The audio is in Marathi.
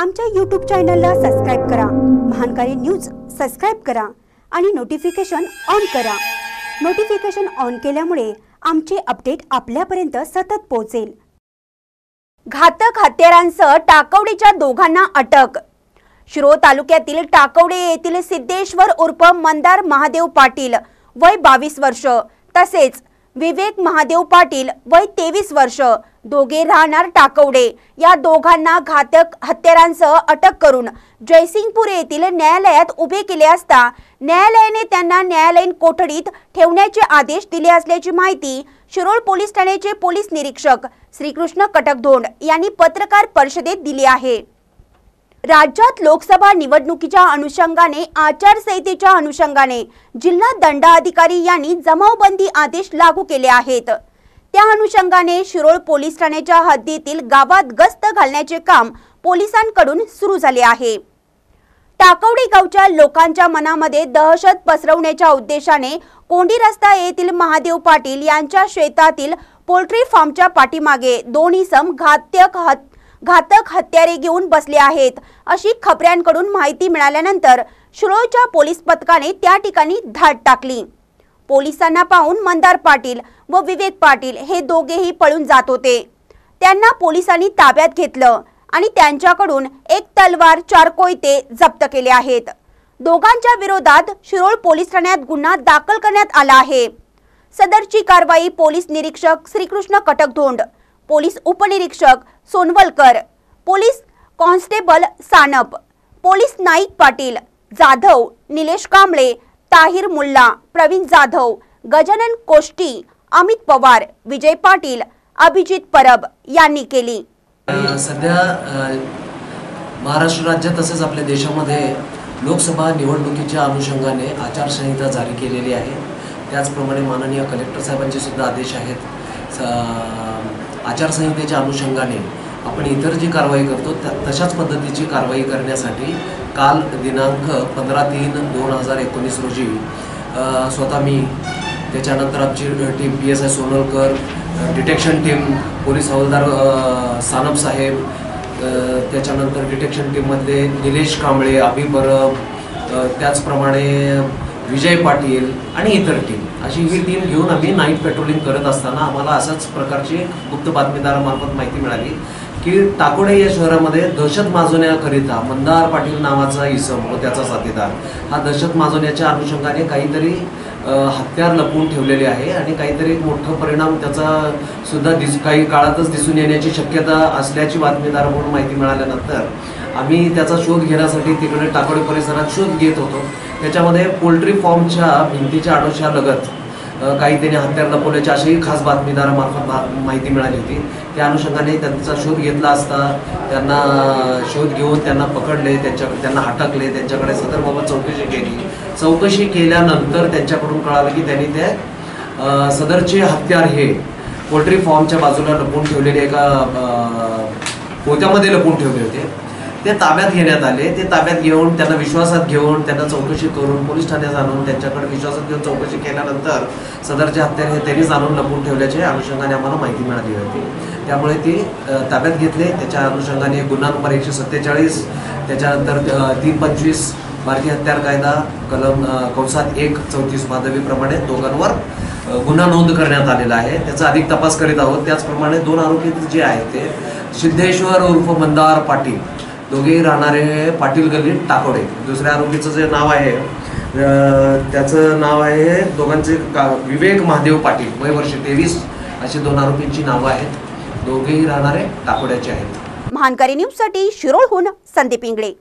आमच्या यूट्यूब चॅनलला सबस्क्राईब करा. महानकारी न्यूज सबस्क्राईब करा आणि नोटिफिकेशन ऑन करा. नोटिफिकेशन ऑन केल्यामुळे आमचे अपडेट आपल्यापर्यंत सतत पोहोचेल. घातक हत्यारांसह टाकवडीच्या दोघांना अटक. शिरो तालुक्यातील टाकवडे येथील सिद्धेश्वर उर्फ मंदार महादेव पाटील वय बावीस वर्ष तसेच विवेक महादेव पाटील वय तेवीस वर्ष. दोघे राहणार टाकवडे. या दोघांना घातक हत्यारांसह अटक करून जयसिंगपूर येथील न्यायालयात उभे केले असता न्यायालयाने त्यांना न्यायालयीन कोठडीत ठेवण्याचे आदेश दिले असल्याची माहिती शिरोळ पोलीस ठाण्याचे पोलीस निरीक्षक श्रीकृष्ण कटकधोंड यांनी पत्रकार परिषदेत दिली आहे. राज्यात लोकसभा निवडणुकीच्या अनुषंगाने आचारसंहितेच्या अनुषंगाने जिल्हा दंडाधिकारी यांनी जमावबंदी आदेश लागू केले आहेत. त्या अनुषंगाने शिरोळ पोलीस ठाण्याच्या हद्दीतील गावात गस्त घालण्याचे काम पोलिसांकडून सुरू झाले आहे. टाकवडी गावच्या लोकांच्या मनामध्ये दहशत पसरवण्याच्या उद्देशाने कोंडी रस्ता येथील महादेव पाटील यांच्या शेतातील पोल्ट्री फार्मच्या पाठीमागे दोन इसम घातक हत्या घातक हत्यारे घेऊन बसले आहेत. अशी खबऱ्यांकडून माहिती मिळाल्यानंतर शिरोळच्या पोलीस पथकाने त्या ठिकाणी धाड टाकली. पोलिसांना पाहून मंदार पाटील व विवेक पाटील हे दोघेही पळून जात होते. त्यांना पोलिसांनी ताब्यात घेतलं आणि त्यांच्याकडून एक तलवार चार कोयते जप्त केले आहेत. दोघांच्या विरोधात शिरोळ पोलीस ठाण्यात गुन्हा दाखल करण्यात आला आहे. सदरची कारवाई पोलीस निरीक्षक श्रीकृष्ण कटकधोंड पोलीस उपनिरीक्षक Sonawalkar police constable Sanap police Naik Patil Jadhav Nilesh Kamble Tahir Mulla Pravin Jadhav Gajanan Koshti Amit Pawar Vijay Patil Abhijit Parab यांनी केली. सध्या महाराष्ट्र राज्यात तसेच आपल्या देशामध्ये लोकसभा निवडणुकीच्या अनुषंगाने आचारसंहिता जारी केलेली आहे. त्याचप्रमाणे माननीय कलेक्टर साहेबांचे सुद्धा आदेश आहेत. आचारसंहितेच्या अनुषंगाने आपण इतर जी कारवाई करतो त्या तशाच पद्धतीची कारवाई करण्यासाठी काल दिनांक पंधरा तीन दोन हजार एकोणीस रोजी स्वतः मी त्याच्यानंतर आमची team P S I Sonalkar detection team police हवालदार सानप साहेब त्याच्यानंतर डिटेक्शन टीममधले निलेश कांबळे अभि परब त्याचप्रमाणे विजय पाटील आणि इतर टीम अशी ही टीम घेऊन आम्ही नाईट पेट्रोलिंग करत असताना आम्हाला अशाच प्रकारची गुप्त बातमीदारामार्फत माहिती मिळाली की टाकोडे या शहरामध्ये दहशत माजवण्याकरिता मंदार पाटील नावाचा इसम व त्याचा साथीदार हा दहशत माजवण्याच्या अनुषंगाने काहीतरी हत्यार लपवून ठेवलेले आहे आणि काहीतरी एक परिणाम त्याचा सुद्धा दिस काही काळातच दिसून येण्याची शक्यता असल्याची बातमीदार म्हणून माहिती मिळाल्यानंतर आम्ही त्याचा शोध घेण्यासाठी तिकडे टाकोडे परिसरात शोध घेत होतो. त्याच्यामध्ये पोल्ट्री फॉर्मच्या भिंतीच्या आडोशा लगत काही त्यांनी हत्यार लपवल्याची अशीही खास बातमीदारामार्फत माहिती मिळाली होती. त्या अनुषंगाने त्यांचा शोध घेतला असता त्यांना शोध घेऊन त्यांना पकडले त्यांच्या त्यांना हटकले त्यांच्याकडे सदरबाबत चौकशी केली. चौकशी केल्यानंतर त्यांच्याकडून कळालं की त्यांनी ते सदरचे हत्यार हे पोल्ट्री फॉर्मच्या बाजूला लपवून ठेवलेले एका पोत्यामध्ये लपवून ठेवले होते. ते ताब्यात घेण्यात आले. ते ताब्यात घेऊन त्यांना विश्वासात घेऊन त्यांना चौकशी करून पोलीस ठाण्यात आणून त्यांच्याकडे विश्वासात घेऊन चौकशी केल्यानंतर सदरचे हत्यार हे त्यांनीच आणून लपून ठेवल्याचे अनुषंगाने आम्हाला माहिती मिळाली होती. त्यामुळे ती ताब्यात घेतले. त्याच्या अनुषंगाने गुन्हा नंबर एकशे सत्तेचाळीस त्याच्यानंतर तीन पंचवीस भारतीय हत्यार कायदा कलम कंसात एक चौतीस माधवीप्रमाणे दोघांवर गुन्हा नोंद करण्यात आलेला आहे. त्याचा अधिक तपास करीत आहोत. त्याचप्रमाणे दोन आरोपी जे आहेत ते सिद्धेश्वर उर्फ मंदार पाटील दोघेही राहणारे पाटील गल्ली टाकोडे. दुसऱ्या आरोपीचं जे नाव आहे त्याचं नाव आहे दोघांचे का विवेक महादेव पाटील. वय वर्ष तेवीस अशी दोन आरोपींची नावं आहेत. दोघेही राहणारे टाकोड्याचे आहेत. महानकारी न्यूजसाठी शिरोळहून संदीप इंगळे.